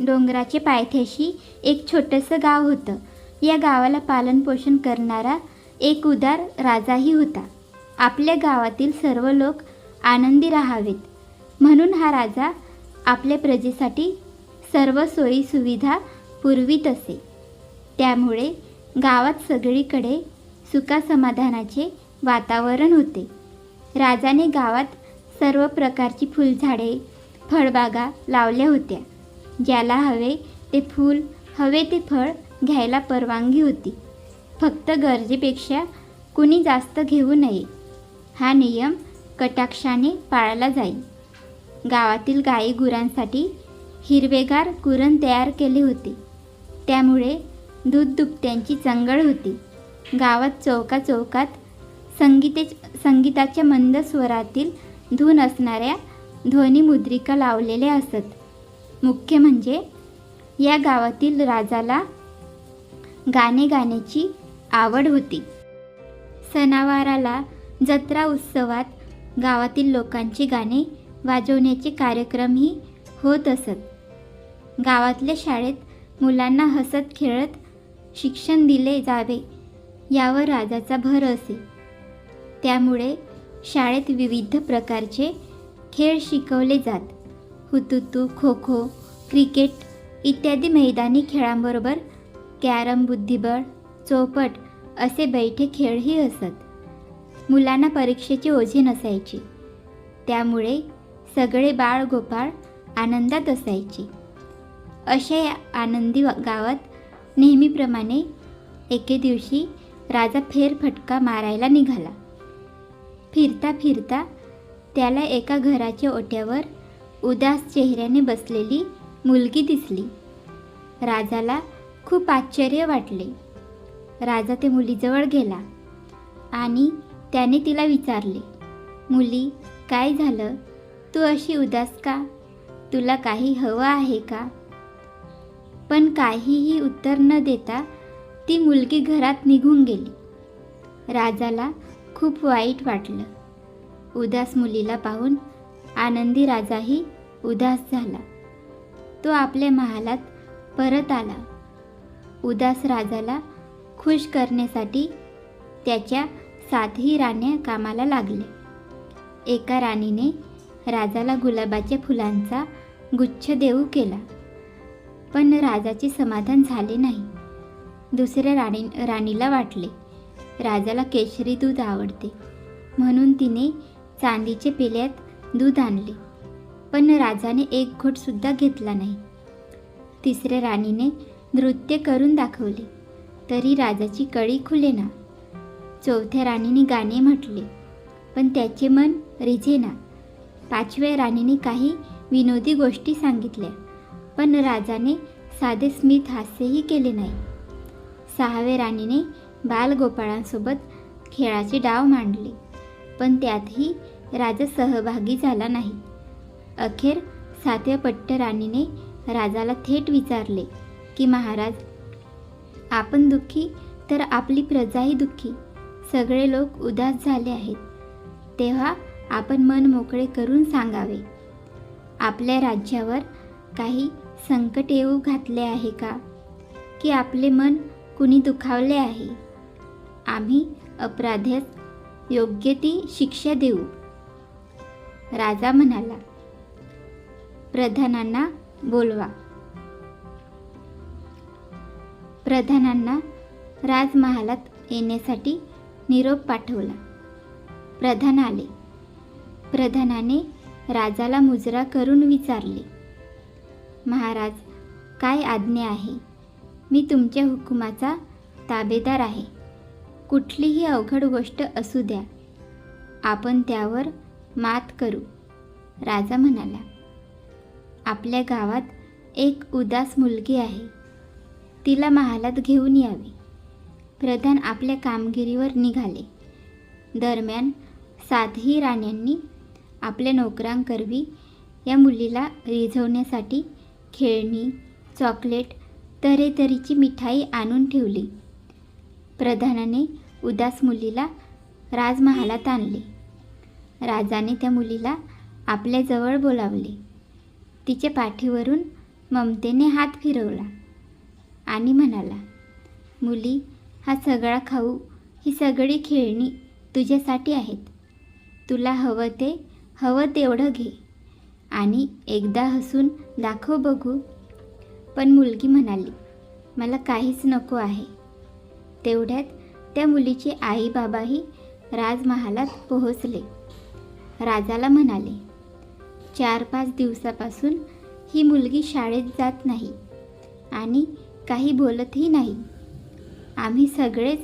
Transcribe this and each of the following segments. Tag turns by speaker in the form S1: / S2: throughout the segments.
S1: डोंगराचे पायथ्याशी एक छोटंसं गाव होतं. या गावाला पालनपोषण करणारा एक उदार राजाही होता. आपल्या गावातील सर्व लोक आनंदी राहावेत. म्हणून हा राजा आपल्या प्रजेसाठी सर्व सोयी सुविधा पुरवीत असे. त्यामुळे गावात सगळीकडे सुखासमाधानाचे वातावरण होते. राजाने गावात सर्व प्रकारची फुलझाडे फळबागा लावल्या होत्या. ज्याला हवे ते फूल हवे ते फळ घ्यायला परवानगी होती. फक्त गरजेपेक्षा कुणी जास्त घेऊ नये. हा नियम कटाक्षाने पाळला जाईल गावातील गाई गुरांसाठी हिरवेगार कुरण तयार केले होते. त्यामुळे दूध दुपत्यांची चंगळ होती. गावात चौका चौकात संगीते संगीताच्या मंद स्वरातील धून असणाऱ्या ध्वनिमुद्रिका लावलेल्या असत. मुख्य म्हणजे या गावातील राजाला गाणे गाण्याची आवड होती. सणावाराला जत्रा उत्सवात गावातील लोकांची गाणे वाजवण्याचे कार्यक्रमही होत असत. गावातल्या शाळेत मुलांना हसत खेळत शिक्षण दिले जावे यावर राजाचा भर असे. त्यामुळे शाळेत विविध प्रकारचे खेळ शिकवले जात. हुतुतू खो खो क्रिकेट इत्यादी मैदानी खेळांबरोबर कॅरम बुद्धिबळ चौपट असे बैठे खेळही असत. मुलांना परीक्षेचे ओझे नसायचे. त्यामुळे सगळे बाळ गोपाळ आनंदात असायचे. अशा या आनंदी गावात नेहमीप्रमाणे एके दिवशी राजा फेरफटका मारायला निघाला. फिरता फिरता त्याला एका घराच्या ओट्यावर उदास चेहऱ्याने बसलेली मुलगी दिसली. राजाला खूप आश्चर्य वाटले. राजा ते मुलीजवळ गेला आणि त्याने तिला विचारले मुली काय झालं? तू अशी उदास का? तुला काही हवं आहे का? पण काहीही उत्तर न देता ती मुलगी घरात निघून गेली. राजाला खूप वाईट वाटलं. उदास मुलीला पाहून आनंदी राजाही उदास झाला. तो आपल्या महालात परत आला. उदास राजाला खुश करण्यासाठी त्याच्या सातही राण्या कामाला लागले. एका राणीने राजाला गुलाबाच्या फुलांचा गुच्छ देऊ केला. पण राजाचे समाधान झाले नाही. दुसऱ्या राणी राणीला वाटले राजाला केशरी दूध आवडते. म्हणून तिने चांदीचे पेल्यात दूध आणले. पण राजाने एक घोटसुद्धा घेतला नाही. तिसऱ्या राणीने नृत्य करून दाखवले. तरी राजाची कळी खुलेना चौथ्या राणीने गाणे म्हटले. पण त्याचे मन रिझेना पाचव्या राणीने काही विनोदी गोष्टी सांगितल्या. पण राजाने साधे स्मित हास्यही केले नाही. सहाव्या राणीने बालगोपाळांसोबत खेळाचे डाव मांडले. पण त्यातही राजा सहभागी झाला नाही. अखेर सातव्या पट्ट राणीने राजाला थेट विचारले की महाराज आपण दुःखी तर आपली प्रजाही दुःखी. सगळे लोक उदास झाले आहेत. तेव्हा आपण मन मोकळे करून सांगावे. आपल्या राज्यावर काही संकट येऊ घातले आहे का? की आपले मन कुणी दुखावले आहे? आम्ही अपराध्यास योग्य ती शिक्षा देऊ. राजा म्हणाला प्रधानांना बोलवा. प्रधानांना राजमहालात येण्यासाठी निरोप पाठवला. प्रधान आले. प्रधानाने राजाला मुजरा करून विचारले महाराज काय आज्ञा आहे? मी तुमच्या हुकुमाचा ताबेदार आहे. कुठलीही अवघड गोष्ट असू द्या. आपण त्यावर मात करू. राजा म्हणाला आपल्या गावात एक उदास मुलगी आहे. तिला महालात घेऊन यावे. प्रधान आपल्या कामगिरीवर निघाले. दरम्यान सातही राण्यांनी आपल्या नोकरांकरवी या मुलीला रिझवण्यासाठी खेळणी चॉकलेट तऱ्हेतऱ्हेची मिठाई आणून ठेवली. प्रधानाने उदास मुलीला राजमहालात आणले. राजाने त्या मुलीला आपल्याजवळ बोलावले. तिच्या पाठीवरून ममतेने हात फिरवला आणि म्हणाला मुली हा सगळा खाऊ ही सगळी खेळणी तुझ्यासाठी आहेत. तुला हवं ते हवं तेवढं घे आणि एकदा हसून दाखव बघू. पण मुलगी म्हणाली मला काहीच नको आहे. तेवढ्यात त्या मुलीचे आई बाबाही राजमहालात पोहोचले. राजाला म्हणाले चार पाच दिवसापासून ही मुलगी शाळेत जात नाही आणि काही बोलतही नाही. आम्ही सगळेच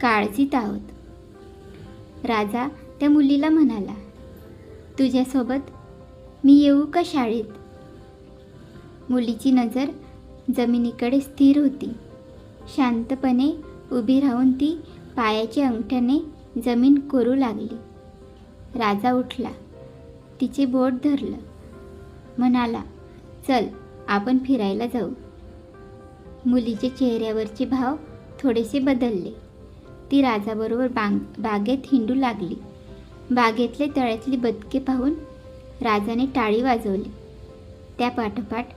S1: काळजीत आहोत. राजा त्या मुलीला म्हणाला तुझ्यासोबत मी येऊ का शाळेत? मुलीची नजर जमिनीकडे स्थिर होती. शांतपणे उभी राहून ती पायाच्या अंगठ्याने जमीन कोरू लागली. राजा उठला. तिचे बोट धरलं. म्हणाला चल आपण फिरायला जाऊ. मुलीचे चेहऱ्यावरचे भाव थोडेसे बदलले. ती राजाबरोबर बांग बागेत हिंडू लागली. बागेतले तळ्यातली बदके पाहून राजाने टाळी वाजवली. त्या पाठोपाठ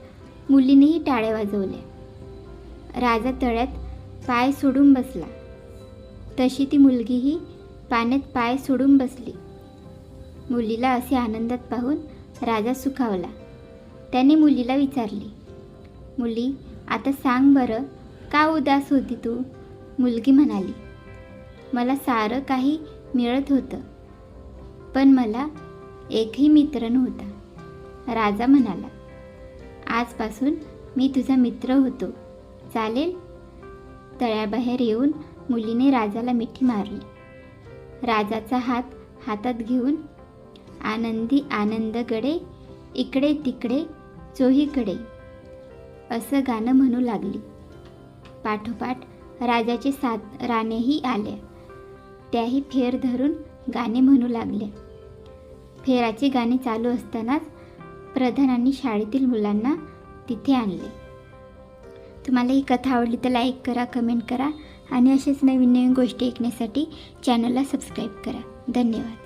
S1: मुलीनेही टाळ्या वाजवल्या. राजा तळ्यात पाय सोडून बसला. तशी ती मुलगीही पाण्यात पाय सोडून बसली. मुलीला असे आनंदात पाहून राजा सुखावला. त्याने मुलीला विचारले मुली आता सांग बरं का उदास होती तू? मुलगी म्हणाली मला सारं काही मिळत होतं पण मला एकही मित्र नव्हता. राजा म्हणाला आजपासून मी तुझा मित्र होतो. चालेल? तळ्याबाहेर येऊन मुलीने राजाला मिठी मारली. राजाचा हात हातात घेऊन आनंदी आनंदकडे इकडे तिकडे चोहीकडे. असं गाणं म्हणू लागली. पाठोपाठ राजाचे सात राणेही आल्या त्याही फेर धरून गाणे म्हणू लागल्या फेराचे गाणे चालू असतानाच प्रधानांनी शाळेतील मुलांना तिथे आणले. तुम्हाला ही कथा आवडली तर लाईक करा कमेंट करा आणि असेच नवीन नवीन गोष्टी ऐकण्यासाठी चॅनलला सबस्क्राईब करा. धन्यवाद.